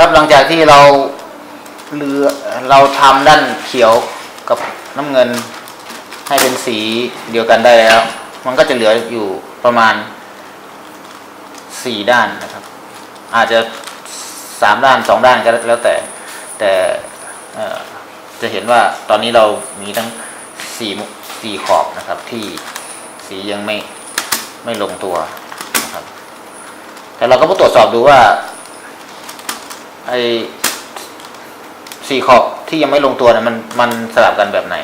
ครับหลังจากที่เราเลือเราทำด้านเขียวกับน้ำเงินให้เป็นสีเดียวกันได้แล้ว มันก็จะเหลืออยู่ประมาณสี่ด้านนะครับ อาจจะสามด้านสองด้านก็แล้วแต่ แต่เออจะเห็นว่าตอนนี้เรามีทั้งสี่สี่ขอบนะครับ ที่สียังไม่ไม่ลงตัวนะครับ แต่เราก็มาตรวจสอบดูว่า ไอสี่ขอบที่ยังไม่ลงตัวเนี่ยมันมันสลับกันแบบไหน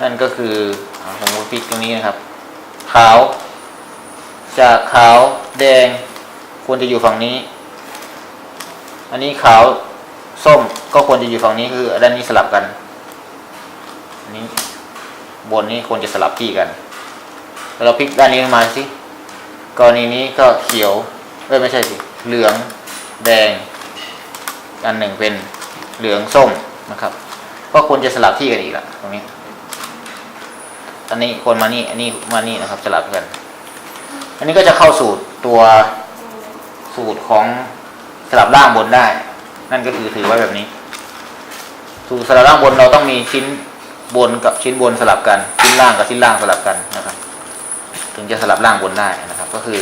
นั่นก็คืออ่าผมพิกตรงนี้นะครับ ขาว จากขาวแดงควรจะอยู่ฝั่งนี้ อันนี้ขาวส้มก็ควรจะอยู่ฝั่งนี้คือด้านนี้สลับกันอันนี้บนนี้ควรจะสลับที่กันแล้วเราพลิกด้านนี้มาสิกรณีนี้ก็เขียวเอ้ยไม่ใช่สิเหลือง แดง อันหนึ่งเป็นเหลืองส้มนะครับ ก็ควรจะสลับที่กันอีกละตรงนี้ อันนี้ควรมานี่ อันนี้มานี่นะครับ สลับกัน อันนี้ก็จะเข้าสูตรตัวสูตรของสลับล่างบนได้ นั่นก็คือถือไว้แบบนี้ สูตรสลับล่างบนเราต้องมีชิ้นบนกับชิ้นบนสลับกัน ชิ้นล่างกับชิ้นล่างสลับกันนะครับ ถึงจะสลับล่างบนได้นะครับ ก็คือ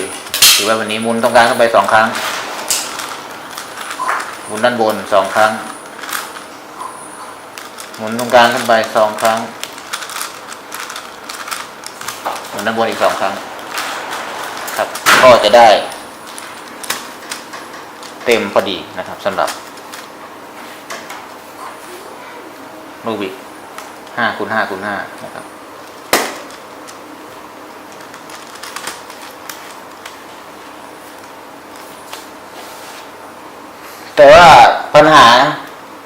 ถือไว้แบบนี้มุนตรงกางขึ้นไปสองครั้ง หมุนด้านบนสองครั้ง หมุนตรงกลางขึ้นไปสองครั้ง หมุนด้านบนอีกสองครั้ง ครับก็จะได้ เต็มพอดีนะครับสำหรับรูบิกห้าคูณห้าคูณห้านะครับ แต่ว่าปัญหา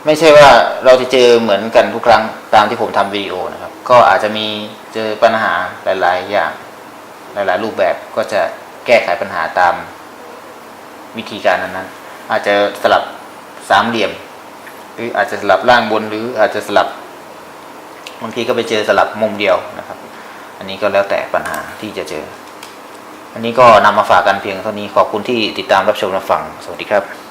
ไม่ใช่ว่าเราจะเจอเหมือนกันทุกครั้งตามที่ผมทำวิดีโอนะครับ ก็อาจจะมีเจอปัญหาหลาย ๆ อย่างหลาย ๆ รูปแบบก็จะแก้ไขปัญหาตามวิธีการนั้นๆอาจจะสลับสามเหลี่ยม หรืออาจจะสลับล่างบนหรืออาจจะสลับบางทีก็ไปเจอสลับมุมเดียวนะครับ อันนี้ก็แล้วแต่ปัญหาที่จะเจอ อันนี้ก็นำมาฝากกันเพียงเท่านี้ขอบคุณที่ติดตามรับชมรับฟัง สวัสดีครับ